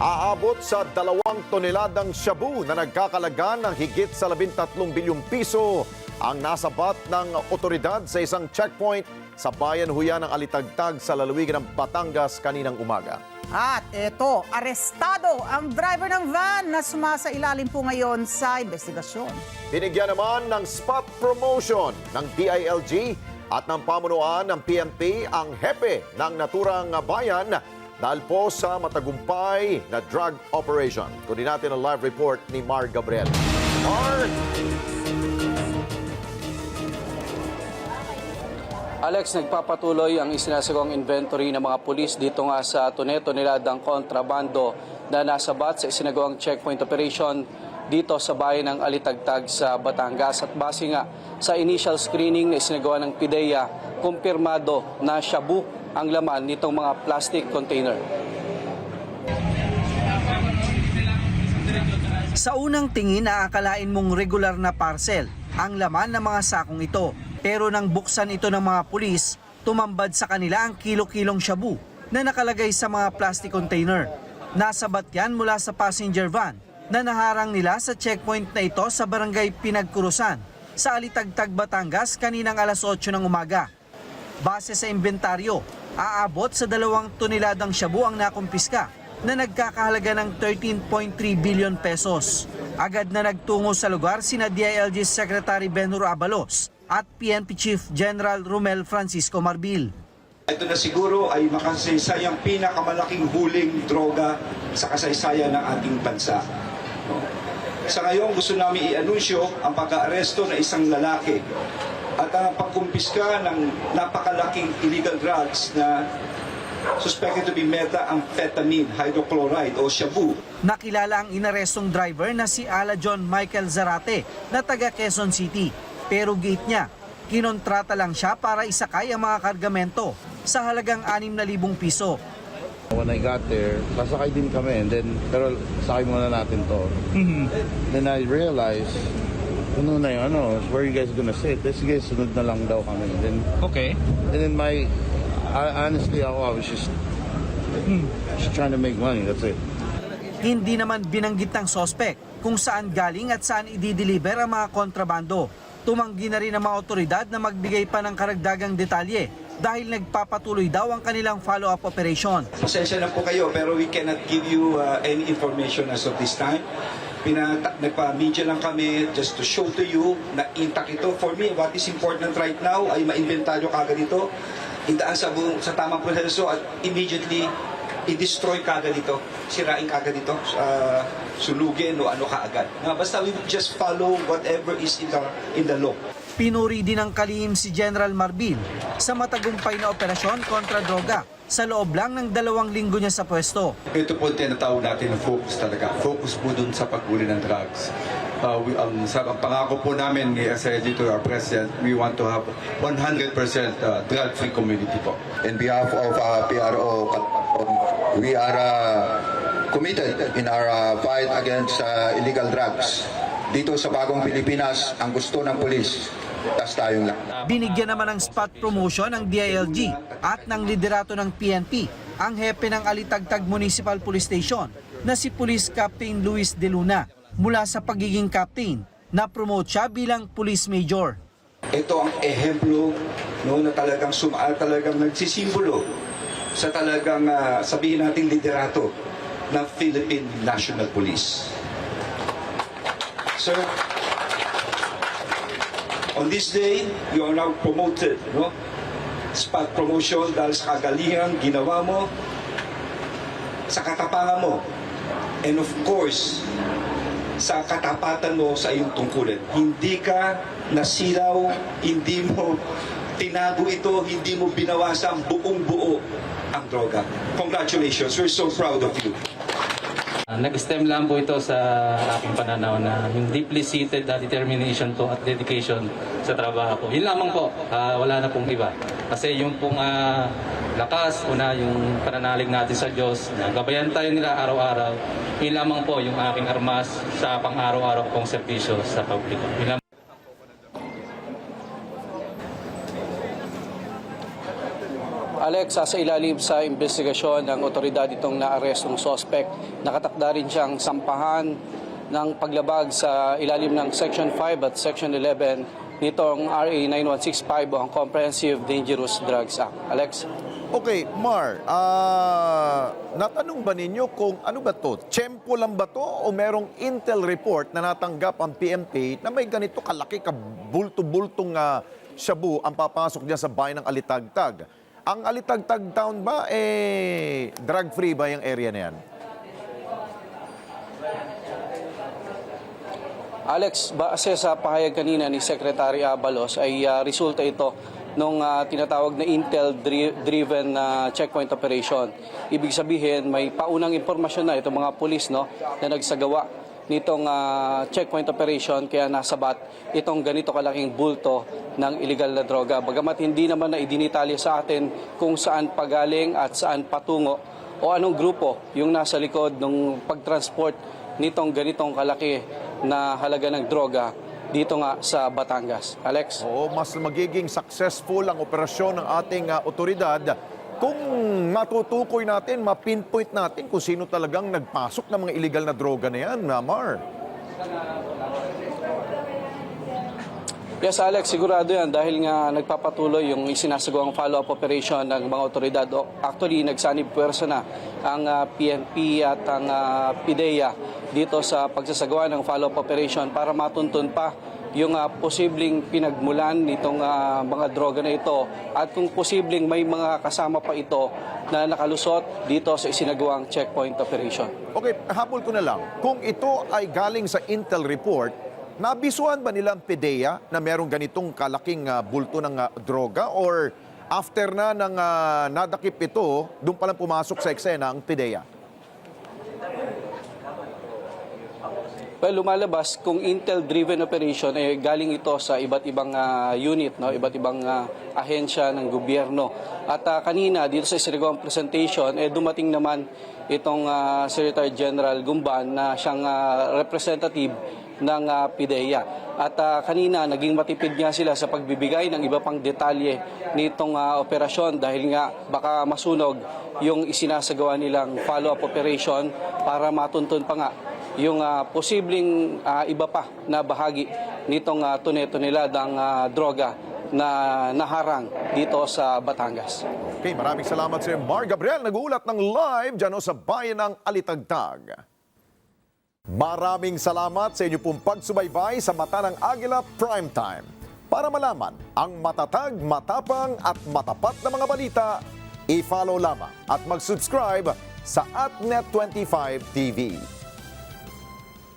Aabot sa dalawang toneladang shabu na nagkakalaga ng higit sa 13 bilyong piso ang nasabat ng otoridad sa isang checkpoint sa bayan huya ng Alitagtag sa lalawigan ng Batangas kaninang umaga. At eto, arestado ang driver ng van na sumasailalim po ngayon sa investigasyon. Binigyan naman ng spot promotion ng DILG at ng pamunuan ng PNP ang hepe ng naturang bayan dahil po sa matagumpay na drug operation. Kunin natin ang live report ni Mar Gabriel. Mar! Alex, nagpapatuloy ang isinasagawang inventory ng mga pulis dito nga sa tone-toneladang kontrabando na nasabat sa isinagawang checkpoint operation dito sa bayan ng Alitagtag sa Batangas. At base nga sa initial screening na isinagawa ng PIDEA, kumpirmado na shabu ang laman nitong mga plastic container. Sa unang tingin, aakalain mong regular na parcel ang laman ng mga sakong ito. Pero nang buksan ito ng mga pulis, tumambad sa kanila ang kilo-kilong shabu na nakalagay sa mga plastic container. Nasabat yan mula sa passenger van na naharang nila sa checkpoint na ito sa barangay Pinagkurusan sa Alitagtag, Batangas kaninang alas 8 ng umaga. Base sa inventaryo, aabot sa dalawang toneladang shabu ang nakumpiska na nagkakahalaga ng 13.3 billion pesos. Agad na nagtungo sa lugar sina DILG Secretary Benhur Abalos at PNP Chief General Romel Francisco Marbil. Ito na siguro ay makasaysayang pinakamalaking huling droga sa kasaysayan ng ating bansa. Sa ngayon, gusto namin i-anunsyo ang pag-aaresto ng isang lalaki at ang pagkumpiska ng napakalaking illegal drugs na suspected to be methamphetamine hydrochloride o shabu. Nakilala ang inarestong driver na si Ala John Michael Zarate na taga Quezon City. Pero gate niya, kinontrata lang siya para isakay ang mga kargamento sa halagang 6,000 piso. When I got there, sasakay din kami and then, pero sakay muna natin to. Then I realized, ano na yung ano, where you guys gonna sit? Let's sige, sunod na lang daw kami. Then, Okay. and then my, I- honestly ako, I was just, just trying to make money, that's it. Hindi naman binanggit ng sospek kung saan galing at saan i-deliver ang mga kontrabando. Tumanggi na rin ang mga otoridad na magbigay pa ng karagdagang detalye dahil nagpapatuloy daw ang kanilang follow-up operation. Pasensya na po kayo pero we cannot give you uh, any information as of this time. Pinata- nagpa-media lang kami just to show to you na intact ito. For me, what is important right now ay ma-inventaryo kagad ito, idaan sa, buong, sa tamang proseso at immediately i-destroy kagad ito, sirain kagad ito, uh, sulugin o ano kaagad. Na basta we just follow whatever is in the, in the law. Pinuri din ng kalihim si General Marbil sa matagumpay na operasyon kontra droga sa loob lang ng dalawang linggo niya sa pwesto. Ito po tinatawag natin na focus talaga. Focus po dun sa paghuli ng drugs. Uh, we, ang, sa, ang pangako po namin ni SIG to our President, we want to have 100% uh, drug-free community po. In behalf of uh, PRO, we are uh, committed in our uh, fight against uh, illegal drugs. Dito sa bagong Pilipinas, ang gusto ng pulis, tas tayong lang. Binigyan naman ng spot promotion ng DILG at ng liderato ng PNP ang hepe ng Alitagtag Municipal Police Station na si Police Captain Luis De Luna mula sa pagiging captain na promote siya bilang police major. Ito ang ehemplo no, na talagang suma, talagang nagsisimbolo sa talagang ah, sabihin nating liderato ng Philippine National Police. Sir, on this day, you are now promoted, no? Spot promotion dahil sa kagalingan ginawa mo, sa katapangan mo, and of course, sa katapatan mo sa iyong tungkulin. Hindi ka nasiraw, hindi mo tinago ito, hindi mo binawasan buong buo ang droga. Congratulations, we're so proud of you. Uh, Nag-stem lang po ito sa aking pananaw na yung deeply seated na determination po at dedication sa trabaho ko. Yun lamang po, ah, wala na pong iba. Kasi yung pong ah, lakas, una yung pananalig natin sa Diyos, na gabayan tayo nila araw-araw, yun lamang po yung aking armas sa pang-araw-araw kong serbisyo sa publiko. Yun lamang Alex, sa ilalim sa investigasyon ng otoridad itong naarestong sospek, nakatakda rin siyang sampahan ng paglabag sa ilalim ng Section 5 at Section 11 nitong RA 9165 o ang Comprehensive Dangerous Drugs Act. Alex? Okay, Mar, ah, natanong ba ninyo kung ano ba to? Tsempo lang ba to o merong intel report na natanggap ang PNP na may ganito kalaki ka bulto-bultong ah, shabu ang papasok diyan sa bayan ng Alitagtag? Ang Alitagtag town ba, eh, drug-free ba yung area na yan? Alex, base sa pahayag kanina ni Secretary Abalos ay ah, resulta ito nung ah, tinatawag na intel-driven na checkpoint operation. Ibig sabihin, may paunang impormasyon na itong mga pulis no, na nagsagawa nitong ah, checkpoint operation kaya nasabat itong ganito kalaking bulto ng illegal na droga. Bagamat hindi naman na idinitalya sa atin kung saan pagaling at saan patungo o anong grupo yung nasa likod ng pagtransport nitong ganitong kalaki na halaga ng droga dito nga sa Batangas. Alex? Oo, mas magiging successful ang operasyon ng ating ah, otoridad kung matutukoy natin, mapinpoint natin kung sino talagang nagpasok ng mga illegal na droga na yan, na Mar. Yes, Alex, sigurado yan dahil nga nagpapatuloy yung isinasagawang follow-up operation ng mga otoridad. Actually, nagsanib puwersa na ang ah, PNP at ang ah, PIDEA dito sa pagsasagawa ng follow-up operation para matuntun pa yung ah, posibleng pinagmulan nitong ah, mga droga na ito at kung posibleng may mga kasama pa ito na nakalusot dito sa isinagawang checkpoint operation. Okay, habol ko na lang. Kung ito ay galing sa Intel report, nabisuhan ba nila ang PDEA na merong ganitong kalaking ah, bulto ng ah, droga or after na ng ah, nadakip ito, doon pa lang pumasok sa eksena ang PDEA? Well, lumalabas kung Intel-driven operation eh galing ito sa iba't ibang ah, unit, no, iba't ibang ah, ahensya ng gobyerno. At ah, kanina dito sa isinagawang presentation eh dumating naman itong ah, Secretary General Gumban na siyang ah, representative ng ah, PIDEA. At ah, kanina naging matipid nga sila sa pagbibigay ng iba pang detalye nitong ah, operasyon dahil nga baka masunog yung isinasagawa nilang follow-up operation para matuntun pa nga yung ah, posibleng ah, iba pa na bahagi nitong uh, ah, droga na naharang dito sa Batangas. Okay, maraming salamat sa iyo, Mar Gabriel. Nag-uulat ng live dyan o sa bayan ng Alitagtag. Maraming salamat sa inyo pong pagsubaybay sa Mata ng Agila Primetime. Para malaman ang matatag, matapang at matapat na mga balita, i-follow lamang at mag-subscribe sa AtNet25 TV.